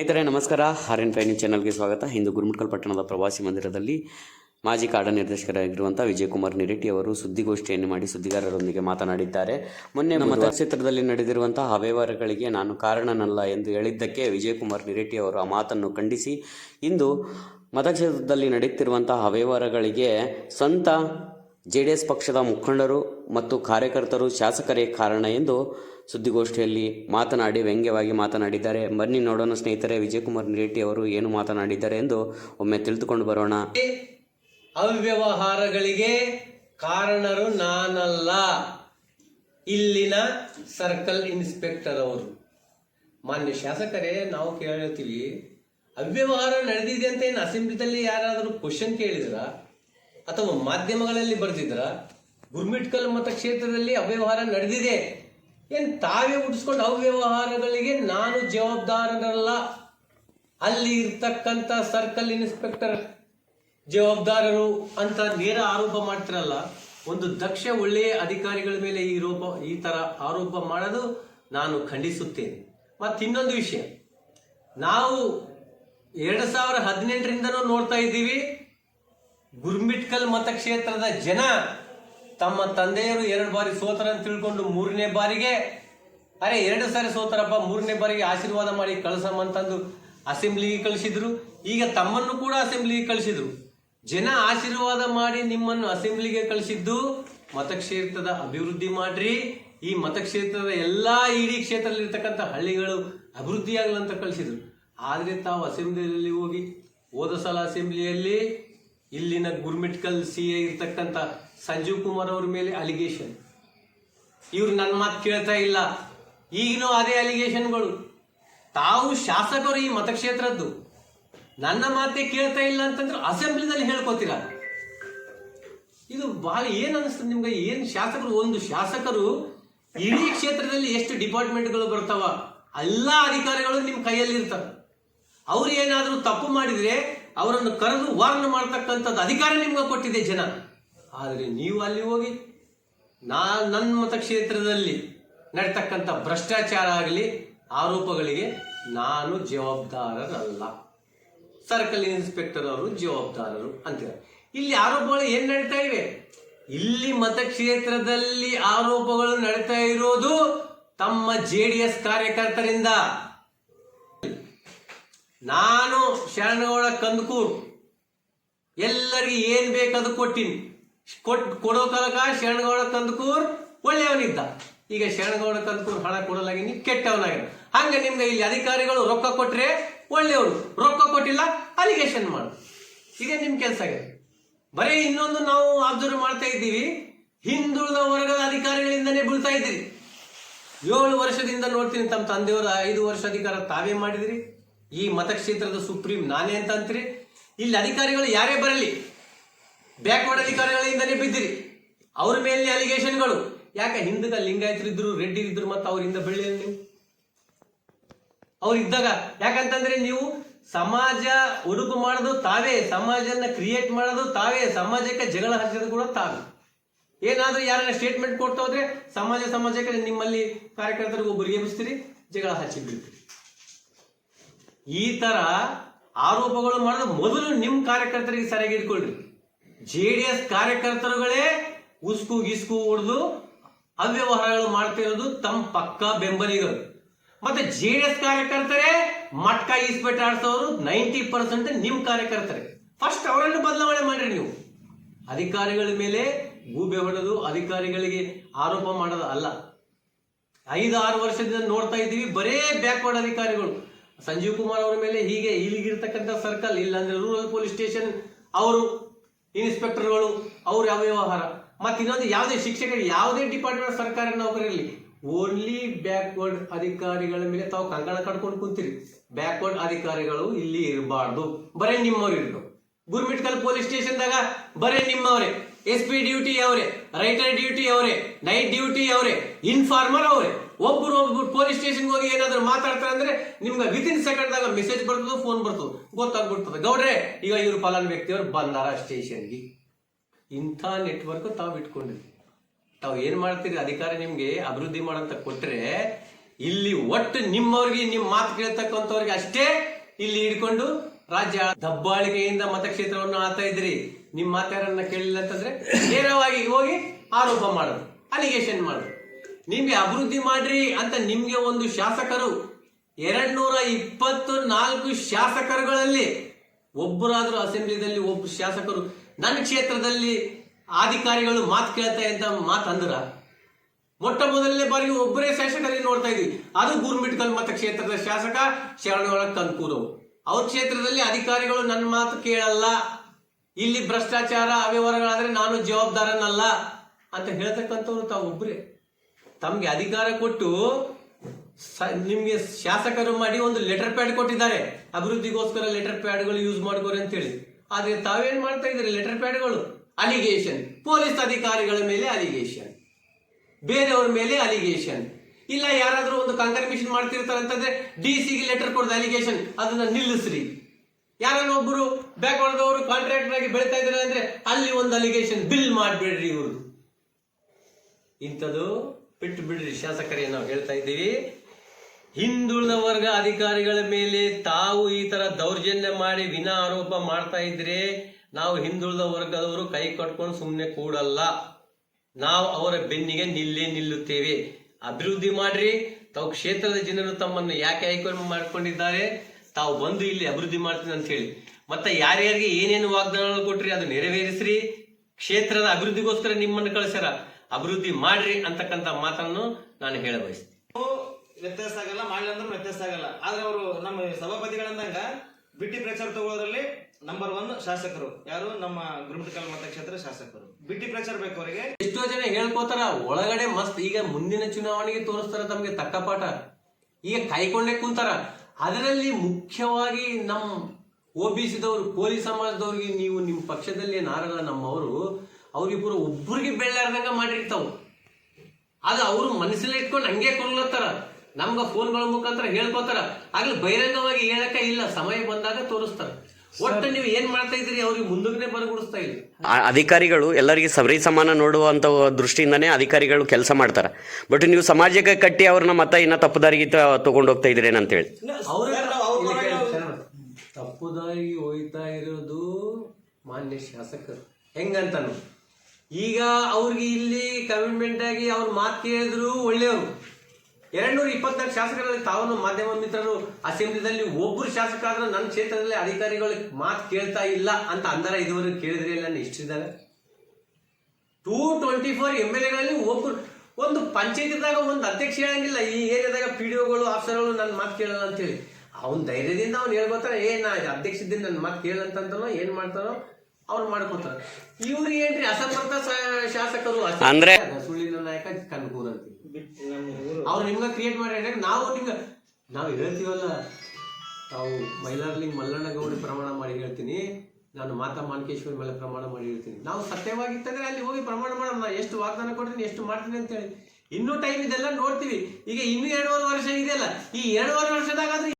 ಸ್ನೇಹಿತರೆ ನಮಸ್ಕಾರ. R N ಫೈನಿಂಗ್ news ಚಾನಲ್ಗೆ ಸ್ವಾಗತ. ಇಂದು ಗುರುಮುಟ್ಕಲ್ ಪಟ್ಟಣದ ಪ್ರವಾಸಿ ಮಂದಿರದಲ್ಲಿ ಮಾಜಿ ಕಾಡ ನಿರ್ದೇಶಕರಾಗಿರುವಂಥ ವಿಜಯಕುಮಾರ್ ನಿರೆಟ್ಟಿ ಅವರು ಸುದ್ದಿಗೋಷ್ಠಿಯನ್ನು ಮಾಡಿ ಸುದ್ದಿಗಾರರೊಂದಿಗೆ ಮಾತನಾಡಿದ್ದಾರೆ. ಮೊನ್ನೆ ನಮ್ಮ ಕ್ಷೇತ್ರದಲ್ಲಿ ನಡೆದಿರುವಂತಹ ಅವ್ಯವಹಾರಗಳಿಗೆ ನಾನು ಕಾರಣನಲ್ಲ ಎಂದು ಹೇಳಿದ್ದಕ್ಕೆ ವಿಜಯಕುಮಾರ್ ನಿರೆಟ್ಟಿ ಅವರು ಆ ಮಾತನ್ನು ಖಂಡಿಸಿ ಇಂದು ಮತಕ್ಷೇತ್ರದಲ್ಲಿ ನಡೆಯುತ್ತಿರುವಂತಹ ಅವ್ಯವಹಾರಗಳಿಗೆ ಸ್ವಂತ ಜೆ ಡಿ ಎಸ್ ಪಕ್ಷದ ಮುಖಂಡರು ಮತ್ತು ಕಾರ್ಯಕರ್ತರು ಶಾಸಕರೇ ಕಾರಣ ಎಂದು ಸುದ್ದಿಗೋಷ್ಠಿಯಲ್ಲಿ ಮಾತನಾಡಿ ವ್ಯಂಗ್ಯವಾಗಿ ಮಾತನಾಡಿದ್ದಾರೆ. ಬನ್ನಿ ನೋಡೋಣ ಸ್ನೇಹಿತರೆ, ವಿಜಯಕುಮಾರ್ ರೆಡ್ಡಿ ಅವರು ಏನು ಮಾತನಾಡಿದ್ದಾರೆ ಎಂದು ಒಮ್ಮೆ ತಿಳಿದುಕೊಂಡು ಬರೋಣ. ಅವ್ಯವಹಾರಗಳಿಗೆ ಕಾರಣರು ನಾನಲ್ಲ. ಇಲ್ಲಿನ ಸರ್ಕಲ್ ಇನ್ಸ್ಪೆಕ್ಟರ್ ಅವರು. ಮಾನ್ಯ ಶಾಸಕರೇ, ನಾವು ಕೇಳ್ತೀವಿ, ಅವ್ಯವಹಾರ ನಡೆದಿದೆ ಅಂತ ಏನು ಅಸೆಂಬ್ಲಿದಲ್ಲಿ ಯಾರಾದರೂ ಕ್ವಶನ್ ಕೇಳಿದ್ರ? ಅಥವಾ ಮಾಧ್ಯಮಗಳಲ್ಲಿ ಬರೆದಿದ್ರ, ಗುರ್ಮಿಟ್ಕಲ್ ಮತಕ್ಷೇತ್ರದಲ್ಲಿ ಅವ್ಯವಹಾರ ನಡೆದಿದೆ ಏನ್ ತಾವೇ ಹುಟ್ಟಿಸ್ಕೊಂಡು ಅವ್ಯವಹಾರಗಳಿಗೆ ನಾನು ಜವಾಬ್ದಾರರಲ್ಲ ಅಲ್ಲಿ ಇರ್ತಕ್ಕಂಥ ಸರ್ಕಲ್ ಇನ್ಸ್ಪೆಕ್ಟರ್ ಜವಾಬ್ದಾರರು ಅಂತ ನೇರ ಆರೋಪ ಮಾಡ್ತಿರಲ್ಲ, ಒಂದು ದಕ್ಷ ಒಳ್ಳೆಯ ಅಧಿಕಾರಿಗಳ ಮೇಲೆ ಈ ರೂಪ, ಈ ತರ ಆರೋಪ ಮಾಡೋದು ನಾನು ಖಂಡಿಸುತ್ತೇನೆ. ಮತ್ತೆ ಇನ್ನೊಂದು ವಿಷಯ, ನಾವು ಎರಡು ಸಾವಿರ ಹದಿನೆಂಟರಿಂದನೂ ನೋಡ್ತಾ ಇದ್ದೀವಿ ಗುರ್ಮಿಟ್ಕಲ್ ಮತಕ್ಷೇತ್ರದ ಜನ ತಮ್ಮ ತಂದೆಯರು ಎರಡು ಬಾರಿ ಸೋತರ ಅಂತ ತಿಳ್ಕೊಂಡು ಮೂರನೇ ಬಾರಿಗೆ, ಅರೆ, ಎರಡು ಸಾರಿ ಸೋತರಪ್ಪ, ಮೂರನೇ ಬಾರಿಗೆ ಆಶೀರ್ವಾದ ಮಾಡಿ ಕಳಿಸಮ್ಮಂತಂದು ಅಸೆಂಬ್ಲಿಗೆ ಕಳಿಸಿದ್ರು. ಈಗ ತಮ್ಮನ್ನು ಕೂಡ ಅಸೆಂಬ್ಲಿಗೆ ಕಳಿಸಿದ್ರು. ಜನ ಆಶೀರ್ವಾದ ಮಾಡಿ ನಿಮ್ಮನ್ನು ಅಸೆಂಬ್ಲಿಗೆ ಕಳಿಸಿದ್ದು ಮತಕ್ಷೇತ್ರದ ಅಭಿವೃದ್ಧಿ ಮಾಡ್ರಿ. ಈ ಮತಕ್ಷೇತ್ರದ ಎಲ್ಲಾ ಇಡೀ ಕ್ಷೇತ್ರದಲ್ಲಿ ಇರ್ತಕ್ಕಂಥ ಹಳ್ಳಿಗಳು ಅಭಿವೃದ್ಧಿ ಆಗಲ್ಲ ಅಂತ ಕಳಿಸಿದ್ರು. ಆದ್ರೆ ತಾವು ಅಸೆಂಬ್ಲಿಯಲ್ಲಿ ಹೋಗಿ ಹೋದ ಸಲ ಅಸೆಂಬ್ಲಿಯಲ್ಲಿ ಇಲ್ಲಿನ ಗುರ್ಮಿಟ್ಕಲ್ ಸಿ ಎ ಇರ್ತಕ್ಕಂಥ ಸಂಜೀವ್ ಕುಮಾರ್ ಅವ್ರ ಮೇಲೆ ಅಲಿಗೇಷನ್ ಇವ್ರು ನನ್ನ ಮಾತು ಕೇಳ್ತಾ ಇಲ್ಲ. ಈಗಿನೂ ಅದೇ ಅಲಿಗೇಷನ್ಗಳು ತಾವು ಶಾಸಕರು ಈ ಮತಕ್ಷೇತ್ರದ್ದು. ನನ್ನ ಮಾತೇ ಕೇಳ್ತಾ ಇಲ್ಲ ಅಂತಂದ್ರೆ ಅಸೆಂಬ್ಲಿನಲ್ಲಿ ಹೇಳ್ಕೊತೀರ? ಇದು ಬಹಳ ಏನ್ ಅನಿಸ್ತದೆ ನಿಮ್ಗೆ? ಏನ್ ಶಾಸಕರು? ಒಂದು ಶಾಸಕರು ಇಡೀ ಕ್ಷೇತ್ರದಲ್ಲಿ ಎಷ್ಟು ಡಿಪಾರ್ಟ್ಮೆಂಟ್ಗಳು ಬರ್ತಾವ? ಎಲ್ಲಾ ಅಧಿಕಾರಿಗಳು ನಿಮ್ ಕೈಯಲ್ಲಿ ಇರ್ತವೆ ಅವ್ರು ಏನಾದರೂ ತಪ್ಪು ಮಾಡಿದ್ರೆ ಅವರನ್ನು ಕರೆದು ವಾರ್ನ್ ಮಾಡ್ತಕ್ಕಂಥದ್ದು ಅಧಿಕಾರ ನಿಮ್ಗೆ ಕೊಟ್ಟಿದೆ ಜನ. ಆದರೆ ನೀವು ಅಲ್ಲಿ ಹೋಗಿ, ನಾ ನನ್ನ ಮತಕ್ಷೇತ್ರದಲ್ಲಿ ನಡೀತಕ್ಕಂಥ ಭ್ರಷ್ಟಾಚಾರ ಆಗಲಿ, ಆರೋಪಗಳಿಗೆ ನಾನು ಜವಾಬ್ದಾರರಲ್ಲ. ಸರ್ಕಲ್ ಇನ್ಸ್ಪೆಕ್ಟರ್ ಅವರು ಜವಾಬ್ದಾರರು ಅಂತಾರೆ ಇಲ್ಲಿ ಆರೋಪಗಳು ಏನು ನಡೀತಾ ಇವೆ? ಇಲ್ಲಿ ಮತಕ್ಷೇತ್ರದಲ್ಲಿ ಆರೋಪಗಳು ನಡೀತಾ ಇರೋದು ತಮ್ಮ ಜೆ ಡಿ ಎಸ್ ಕಾರ್ಯಕರ್ತರಿಂದ. ನಾನು ಶರಣಗೌಡ ಕಂದಕೂರು. ಎಲ್ಲರಿಗೆ ಏನ್ ಬೇಕದು ಕೊಟ್ಟಿನಿ. ಕೊಟ್, ಕೊಡೋ ಕಲಕ ಶರಣಗೌಡ ಕಂದಕೂರ್ ಒಳ್ಳೆಯವನಿದ್ದ. ಈಗ ಶರಣಗೌಡ ಕಂದಕೂರ್ ಹಣ ಕೊಡಲಾಗಿ ಕೆಟ್ಟವನಾಗಿದ್ದ ಹಂಗೆ ನಿಮ್ಗೆ ಇಲ್ಲಿ ಅಧಿಕಾರಿಗಳು ರೊಕ್ಕ ಕೊಟ್ರೆ ಒಳ್ಳೆಯವರು. ರೊಕ್ಕ ಕೊಟ್ಟಿಲ್ಲ, ಅಲಿಗೇಷನ್ ಮಾಡು. ಇದೇ ನಿಮ್ ಕೆಲಸ ಆಗಿದೆ. ಬರೀ ಇನ್ನೊಂದು ನಾವು ಅಬ್ಸರ್ವ್ ಮಾಡ್ತಾ ಇದ್ದೀವಿ. ಹಿಂದುಳಿದ ವರ್ಗದ ಅಧಿಕಾರಿಗಳಿಂದನೇ ಬೀಳ್ತಾ ಇದ್ದೀರಿ. ಏಳು ವರ್ಷದಿಂದ ನೋಡ್ತೀನಿ ತಮ್ಮ ತಂದೆಯವರು, ಐದು ವರ್ಷ ಅಧಿಕಾರ ತಾವೇ ಮಾಡಿದಿರಿ. ಈ ಮತಕ್ಷೇತ್ರದ ಸುಪ್ರೀಂ ನಾನೇ ಅಂತ ಅಂತೀರಿ? ಇಲ್ಲಿ ಅಧಿಕಾರಿಗಳು ಯಾರೇ ಬರಲಿ, ಬ್ಯಾಕ್ವರ್ಡ್ ಅಧಿಕಾರಿಗಳಿಂದಲೇ ಬಿದ್ದಿರಿ. ಅವ್ರ ಮೇಲೆ ಅಲಿಗೇಷನ್ಗಳು. ಯಾಕೆ ಇದ್ರು ರೆಡ್ಡಿ ಇದ್ರು ಮತ್ತೆ ಅವರಿಂದ ಬೆಳ್ಳಿ ನೀವು ಅವ್ರು ಇದ್ದಾಗ ಯಾಕಂತಂದ್ರೆ ನೀವು ಸಮಾಜ ಉಡುಗು ಮಾಡೋದು ತಾವೇ ಸಮಾಜನ ಕ್ರಿಯೇಟ್ ಮಾಡೋದು ತಾವೇ, ಸಮಾಜಕ್ಕೆ ಜಗಳ ಹಚ್ಚೋದು ಕೂಡ ತಾವೇ. ಏನಾದ್ರೂ ಯಾರನ್ನ ಸ್ಟೇಟ್ಮೆಂಟ್ ಕೊಡ್ತಾ ಹೋದ್ರೆ ಸಮಾಜ, ಸಮಾಜಕ್ಕೆ ನಿಮ್ಮಲ್ಲಿ ಕಾರ್ಯಕರ್ತರಿಗೆ ಒಬ್ಬರಿಗೆ ಎಬ್ಬಿಸ್ತೀರಿ, ಜಗಳ ಹಚ್ಚಿ ಬಿಡ್ತೀರಿ ಈ ತರ ಆರೋಪಗಳು ಮಾಡೋದು ಮೊದಲು ನಿಮ್ ಕಾರ್ಯಕರ್ತರಿಗೆ ಸರಿಯಾಗಿ ಇಟ್ಕೊಳ್ರಿ. ಜೆ ಡಿ ಎಸ್ ಕಾರ್ಯಕರ್ತರುಗಳೇ ಉಸ್ಕು ಗಿಸ್ಕು ಹೊಡೆದು ಅವ್ಯವಹಾರಗಳು ಮಾಡ್ತಿರೋದು ತಮ್ಮ ಪಕ್ಕ ಬೆಂಬಲಿಗರು. ಮತ್ತೆ ಜೆ ಡಿ ಎಸ್ ಕಾರ್ಯಕರ್ತರೇ ಮಟ್ಕ ಈಸ್ಪೆಟ್ ಆಡ್ಸೋರು ನೈಂಟಿ ಪರ್ಸೆಂಟ್ ನಿಮ್ ಕಾರ್ಯಕರ್ತರೇ. ಫಸ್ಟ್ ಅವರನ್ನು ಬದಲಾವಣೆ ಮಾಡ್ರಿ ನೀವು. ಅಧಿಕಾರಿಗಳ ಮೇಲೆ ಗೂಬೆ ಹೊಡೆದು ಅಧಿಕಾರಿಗಳಿಗೆ ಆರೋಪ ಮಾಡೋದು ಅಲ್ಲ. ಐದು ಆರು ವರ್ಷದಿಂದ ನೋಡ್ತಾ ಇದ್ದೀವಿ, ಬರೇ ಬ್ಯಾಕ್ವರ್ಡ್ ಅಧಿಕಾರಿಗಳು. ಸಂಜೀವ್ ಕುಮಾರ್ ಅವರ ಮೇಲೆ ಹೀಗೆ ಇಲ್ಲಿಗಿರ್ತಕ್ಕಂಥ ಸರ್ಕಲ್, ಇಲ್ಲಾಂದ್ರೆ ರೂರಲ್ ಪೊಲೀಸ್ ಸ್ಟೇಷನ್, ಅವರು, ಇನ್ಸ್ಪೆಕ್ಟರ್ಗಳು, ಅವ್ರ ಯಾವ ವ್ಯವಹಾರ. ಮತ್ತೆ ಇನ್ನೊಂದು ಯಾವುದೇ ಶಿಕ್ಷಕರು, ಯಾವುದೇ ಡಿಪಾರ್ಟ್ಮೆಂಟ್ ಸರ್ಕಾರಿ ನೌಕರಿರಲಿ ಓನ್ಲಿ ಬ್ಯಾಕ್ವರ್ಡ್ ಅಧಿಕಾರಿಗಳ ಮೇಲೆ ತಾವು ಕಂಕಣ ಕಟ್ಕೊಂಡು ಕುಂತೀರಿ. ಬ್ಯಾಕ್ವರ್ಡ್ ಅಧಿಕಾರಿಗಳು ಇಲ್ಲಿ ಇರಬಾರ್ದು. ಬರೇ ನಿಮ್ಮವ್ರು ಇರ್ಬೇಕು. ಗುರ್ಮಿಟ್ಕಲ್ ಪೊಲೀಸ್ ಸ್ಟೇಷನ್ದಾಗ ಬರೇ ನಿಮ್ಮವ್ರೆ. ಎಸ್ ಪಿ ಡ್ಯೂಟಿ ಅವರೇ ರೈಟರ್ ಡ್ಯೂಟಿ ಅವರೇ, ನೈಟ್ ಡ್ಯೂಟಿ ಅವರೇ, ಇನ್ಫಾರ್ಮರ್ ಅವರೇ ಒಬ್ಬರು ಒಬ್ಬರು ಪೊಲೀಸ್ ಸ್ಟೇಷನ್ಗೆ ಹೋಗಿ ಏನಾದ್ರು ಮಾತಾಡ್ತಾರೆ ಅಂದ್ರೆ ನಿಮ್ಗೆ ವಿತಿನ್ ಸೆಕೆಂಡ್ ದಾಗ ಮೆಸೇಜ್ ಬರ್ತದ ಫೋನ್ ಬರ್ತದ, ಗೊತ್ತಾಗ್ಬಿಡ್ತದೆ. ಗೌಡ್ರೆ, ಈಗ ಇವರು ಫಲಾನ್ ವ್ಯಕ್ತಿಯವರು ಬಂದಾರ ಸ್ಟೇಷನ್ಗೆ. ಇಂಥ ನೆಟ್ವರ್ಕ್ ತಾವು ಇಟ್ಕೊಂಡಿದ್ವಿ ತಾವು ಏನ್ ಮಾಡ್ತೀರಿ? ಅಧಿಕಾರ ನಿಮ್ಗೆ ಅಭಿವೃದ್ಧಿ ಮಾಡಂತ ಕೊಟ್ರೆ ಇಲ್ಲಿ ಒಟ್ಟು ನಿಮ್ಮವ್ರಿಗೆ ನಿಮ್ಮ ಮಾತು ಕೇಳ್ತಕ್ಕಂಥವ್ರಿಗೆ ಅಷ್ಟೇ ಇಲ್ಲಿ ಹಿಡ್ಕೊಂಡು ರಾಜ್ಯ ದಬ್ಬಾಳಿಕೆಯಿಂದ ಮತಕ್ಷೇತ್ರವನ್ನು ಆಳ್ತಾ ಇದ್ರಿ ನಿಮ್ಮ ಮಾತಾರನ್ನ ಕೇಳಿಲ್ಲ ಅಂತಂದ್ರೆ ನೇರವಾಗಿ ಹೋಗಿ ಆರೋಪ ಮಾಡೋದು ಅಲಿಗೇಷನ್ ಮಾಡೋದು. ನಿಮಗೆ ಅಭಿವೃದ್ಧಿ ಮಾಡ್ರಿ ಅಂತ ನಿಮಗೆ ಒಂದು ಶಾಸಕರು ಎರಡ್ ನೂರ ಇಪ್ಪತ್ತು ನಾಲ್ಕು ಶಾಸಕರುಗಳಲ್ಲಿ ಒಬ್ಬರಾದ್ರೂ ಅಸೆಂಬ್ಲಿದಲ್ಲಿ ಒಬ್ಬ ಶಾಸಕರು ನನ್ನ ಕ್ಷೇತ್ರದಲ್ಲಿ ಅಧಿಕಾರಿಗಳು ಮಾತು ಕೇಳ್ತಾ ಅಂತ ಮಾತು ಅಂದ್ರ? ಮೊಟ್ಟ ಮೊದಲನೇ ಬಾರಿಗೆ ಒಬ್ಬರೇ ಶಾಸಕರಿಗೆ ನೋಡ್ತಾ ಇದ್ವಿ. ಅದು ಗುರುಮಿಟ್ಕಲ್ ಮತಕ್ಷೇತ್ರದ ಶಾಸಕ ಶರಣೊಳ ಕನ್ಕೂರು ಅವ್ರ ಕ್ಷೇತ್ರದಲ್ಲಿ ಅಧಿಕಾರಿಗಳು ನನ್ನ ಮಾತು ಕೇಳಲ್ಲ. ಇಲ್ಲಿ ಭ್ರಷ್ಟಾಚಾರ ಅವ್ಯವಹಾರಗಳಾದ್ರೆ ನಾನು ಜವಾಬ್ದಾರನಲ್ಲ ಅಂತ ಹೇಳ್ತಕ್ಕಂಥವ್ರು ತಾವು ಒಬ್ಬರೇ ತಮ್ಗೆ ಅಧಿಕಾರ ಕೊಟ್ಟು ನಿಮ್ಗೆ ಶಾಸಕರು ಮಾಡಿ ಒಂದು ಲೆಟರ್ ಪ್ಯಾಡ್ ಕೊಟ್ಟಿದ್ದಾರೆ. ಅಭಿವೃದ್ಧಿಗೋಸ್ಕರ ಲೆಟರ್ ಪ್ಯಾಡ್ಗಳು ಯೂಸ್ ಮಾಡ್ಕೋರಿ ಅಂತೇಳಿ. ಆದ್ರೆ ತಾವೇನ್ ಮಾಡ್ತಾ ಇದ್ರಿ ಲೆಟರ್ ಪ್ಯಾಡ್ಗಳು. ಅಲಿಗೇಷನ್. ಪೊಲೀಸ್ ಅಧಿಕಾರಿಗಳ ಮೇಲೆ ಅಲಿಗೇಷನ್. ಬೇರೆಯವ್ರ ಮೇಲೆ ಅಲಿಗೇಷನ್. ಇಲ್ಲ ಯಾರಾದ್ರೂ ಒಂದು ಕನ್ಫರ್ಮೇಶನ್ ಮಾಡ್ತಿರ್ತಾರೆ ಅಂತಂದ್ರೆ ಡಿ ಸಿಗೆ ಲೆಟರ್ ಕೊಡೋದು ಅಲಿಗೇಷನ್. ಅದನ್ನ ನಿಲ್ಲಿಸ್ರಿ. ಯಾರನ್ನ ಒಬ್ಬರು ಬ್ಯಾಕ್ ಹೊಡೆದವರು ಕಾಂಟ್ರಾಕ್ಟರ್ ಆಗಿ ಬೆಳೀತಾ ಇದ್ದಾರೆ ಅಂದ್ರೆ ಅಲ್ಲಿ ಒಂದು ಅಲಿಗೇಷನ್ ಬಿಲ್ ಮಾಡಿಬಿಡ್ರಿ ಇವರು ಇಂಥದ್ದು ಬಿಟ್ಟು ಬಿಡ್ರಿ ಶಾಸಕರೇ ನಾವು ಹೇಳ್ತಾ ಇದ್ದೀವಿ. ಹಿಂದುಳಿದ ವರ್ಗ ಅಧಿಕಾರಿಗಳ ಮೇಲೆ ತಾವು ಈ ತರ ದೌರ್ಜನ್ಯ ಮಾಡಿ ವಿನ ಆರೋಪ ಮಾಡ್ತಾ ಇದ್ರೆ ನಾವು ಹಿಂದುಳಿದ ವರ್ಗದವರು ಕೈ ಕಟ್ಕೊಂಡು ಸುಮ್ಮನೆ ಕೂಡಲ್ಲ. ನಾವು ಅವರ ಬೆನ್ನಿಗೆ ನಿಲ್ಲೇ ನಿಲ್ಲುತ್ತೇವೆ. ಅಭಿವೃದ್ಧಿ ಮಾಡ್ರಿ. ತಾವು ಕ್ಷೇತ್ರದ ಜನರು ತಮ್ಮನ್ನು ಯಾಕೆ ಆಯ್ಕೆ ಮಾಡ್ಕೊಂಡಿದ್ದಾರೆ? ತಾವು ಬಂದು ಇಲ್ಲಿ ಅಭಿವೃದ್ಧಿ ಮಾಡ್ತೀನಿ ಅಂತ ಹೇಳಿ. ಮತ್ತೆ ಯಾರ್ಯಾರಿಗೆ ಏನೇನು ವಾಗ್ದಾನಗಳು ಕೊಟ್ರಿ ಅದು ನೆರವೇರಿಸ್ರಿ. ಕ್ಷೇತ್ರದ ಅಭಿವೃದ್ಧಿಗೋಸ್ಕರ ನಿಮ್ಮನ್ನು ಕಳಿಸ್ಯಾರ. ಅಭಿವೃದ್ಧಿ ಮಾಡ್ರಿ ಅಂತಕ್ಕಂಥ ಮಾತನ್ನು ನಾನು ಹೇಳ ಬಯಸ್ತೀನಿ ವ್ಯತ್ಯಾಸ ಆಗಲ್ಲ ಮಾಡಲಿ ಅಂದ್ರೆ ವ್ಯತ್ಯಾಸ ಆಗಲ್ಲ. ಆದ್ರೆ ಅವರು ನಮ್ಮ ಸಭಾಪತಿಗಳಂದಂಗ ಬಿಟ್ಟಿ ಪ್ರಚಾರ ತಗೊಳ್ಳೋದ್ರಲ್ಲಿ ನಂಬರ್ ಒನ್ ಶಾಸಕರು. ಯಾರು? ನಮ್ಮ ಗುರುಮಠಕಲ್ ಮತಕ್ಷೇತ್ರ ಶಾಸಕರು. ಬಿಟ್ಟಿ ಪ್ರಚಾರ ಬೇಕು ಅವರಿಗೆ. ಎಷ್ಟೋ ಜನ ಹೇಳ್ಕೋತಾರ ಒಳಗಡೆ ಮಸ್ತ್ ಈಗ ಮುಂದಿನ ಚುನಾವಣೆಗೆ ತೋರಿಸ್ತಾರ ತಮಗೆ ತಕ್ಕ ಪಾಠ. ಈಗ ಕಾಯ್ಕೊಂಡೇ ಕುಂತಾರ. ಅದರಲ್ಲಿ ಮುಖ್ಯವಾಗಿ ನಮ್ಮ ಒ ಬಿ ಸಿದವರು ಕೋಲಿ ಸಮಾಜದವ್ರಿಗೆ ನೀವು ನಿಮ್ಮ ಪಕ್ಷದಲ್ಲಿ ನಾರಲ್ಲ ನಮ್ಮವರು ಅವ್ರಿಬ್ಬರು ಒಬ್ಬರಿಗೆ ಬೆಳ್ಳಾರ್ದಂಗ ಮಾಡಿರ್ತಾವ. ಅದು ಅವರು ಮನಸ್ಸಲ್ಲಿ ಇಟ್ಕೊಂಡು ಹಂಗೆ ಕೊಲ್ಲತ್ತಾರ ನಮ್ಗ ಫೋನ್ಗಳ ಮುಖಾಂತರ ಹೇಳ್ಕೊತಾರ. ಆಗ್ಲಿ ಬಹಿರಂಗವಾಗಿ ಹೇಳಕ ಇಲ್ಲ, ಸಮಯ ಬಂದಾಗ ತೋರಿಸ್ತಾರ. ಒಟ್ಟು ನೀವು ಏನ್ ಮಾಡ್ತಾ ಇದ್ರಿ ಅವ್ರಿಗೆ ಮುಂದಕ್ಕೆ ಬರಗುಡಿಸ್ತಾ ಇಲ್ಲ ಆ- ಅಧಿಕಾರಿಗಳು ಎಲ್ಲರಿಗೆ ಸಬರಿ ಸಮಾನ ನೋಡುವಂತ ದೃಷ್ಟಿಯಿಂದನೇ ಅಧಿಕಾರಿಗಳು ಕೆಲಸ ಮಾಡ್ತಾರೆ. ಬಟ್ ನೀವು ಸಮಾಜಕ್ಕೆ ಕಟ್ಟಿ ಅವ್ರನ್ನ ಮತ ಇನ್ನ ತಪ್ಪುದಾರಿಗೆ ತಗೊಂಡು ಹೋಗ್ತಾ ಇದ್ರೇನಂತೇಳಿ ಅವ್ರ ಹೇಳಿ ನಾವು ಅವ್ರ ಪರವಾಗಿ ನಾವು- ತಪ್ಪು ದಾರಿಗೆ ಹೋಯ್ತಾ ಇರೋದು ಮಾನ್ಯ ಶಾಸಕರು. ಹೆಂಗಂತ ಈಗ ಅವ್ರಿಗೆ ಇಲ್ಲಿ ಕಮಿಟ್ಮೆಂಟ್ ಆಗಿ ಅವ್ರ ಮಾತು ಕೇಳಿದ್ರು ಒಳ್ಳೆಯವರು. ಎರಡ್ ನೂರ ಇಪ್ಪತ್ನಾಲ್ಕು ಶಾಸಕರಲ್ಲಿ ತಾವನ್ನು ಮಾಧ್ಯಮ ಮಿತ್ರರು ಅಸೆಂಬ್ಲಿದಲ್ಲಿ ಒಬ್ಬರು ಶಾಸಕ ಆದ್ರೆ ನನ್ನ ಕ್ಷೇತ್ರದಲ್ಲಿ ಅಧಿಕಾರಿಗಳು ಮಾತು ಕೇಳ್ತಾ ಇಲ್ಲ ಅಂತ ಅಂದರ ಇದುವರೆಗೆ ಕೇಳಿದ್ರೆ ಇಲ್ಲ ಎಷ್ಟಿದ್ದಾರೆ two twenty four M L ಎಗಳಲ್ಲಿ ಒಬ್ಬರು ಒಂದು ಪಂಚಾಯತಿದಾಗ ಒಂದು ಅಧ್ಯಕ್ಷ ಹೇಳಂಗಿಲ್ಲ ಈ ಏರಿಯಾದಾಗ ಪಿ ಡಿ ಒಗಳು ಆಫೀಸರ್ಗಳು ನನ್ನ ಮಾತು ಕೇಳಲ್ಲ ಅಂತೇಳಿ. ಅವ್ನ ಧೈರ್ಯದಿಂದ ಅವ್ನು ಹೇಳ್ಕೊತಾನೆ ಏ ನಾ ಅಧ್ಯಕ್ಷ ಇದ್ದೀನಿ ನನ್ನ ಮಾತು ಕೇಳಂತಂತಾನೋ ಏನ್ ಮಾಡ್ತಾನೋ ಅವ್ರು ಮಾಡ್ಕೋತಾರೆ. ಇವ್ರಿಗೆ ಏನ್ರಿ ಅಸಮರ್ಥ ಶಾಸಕರು. ಅಂದ್ರೆ- ಸುಳ್ಳಿನ ನಾಯಕ ಅವ್ರು ನಿಮ್ಗೆ ಕ್ರಿಯೇಟ್ ಮಾಡಿ ನಾವು ನಿಮ್ಗೆ ನಾವು ಹೇಳ್ತೀವಲ್ಲ, ತಾವು ಮೈಲಾರ್ಲಿಂಗ್ ಮಲ್ಲಣ್ಣ ಗೌಡ ಪ್ರಮಾಣ ಮಾಡಿ ಹೇಳ್ತೀನಿ, ನಾನು ಮಾತಾ ಮಾನಕೇಶ್ವರಿ ಮೇಲೆ ಪ್ರಮಾಣ ಮಾಡಿ ಹೇಳ್ತೀನಿ. ನಾವು ಸತ್ಯವಾಗಿತ್ತಂದ್ರೆ ಅಲ್ಲಿ ಹೋಗಿ ಪ್ರಮಾಣ ಮಾಡೋಣ, ಎಷ್ಟು ವಾಗ್ದಾನ ಕೊಡ್ತೀನಿ, ಎಷ್ಟು ಮಾಡ್ತೀನಿ ಅಂತ ಹೇಳಿ ಇನ್ನೂ ಟೈಮ್ ಇದೆಲ್ಲ ನೋಡ್ತೀವಿ. ಈಗ ಇನ್ನೂ ಎರಡೂವರೆ ವರ್ಷ ಇದೆಯಲ್ಲ, ಈ ಎರಡೂವರೆ ವರ್ಷದಾಗ ಆದ್ರೆ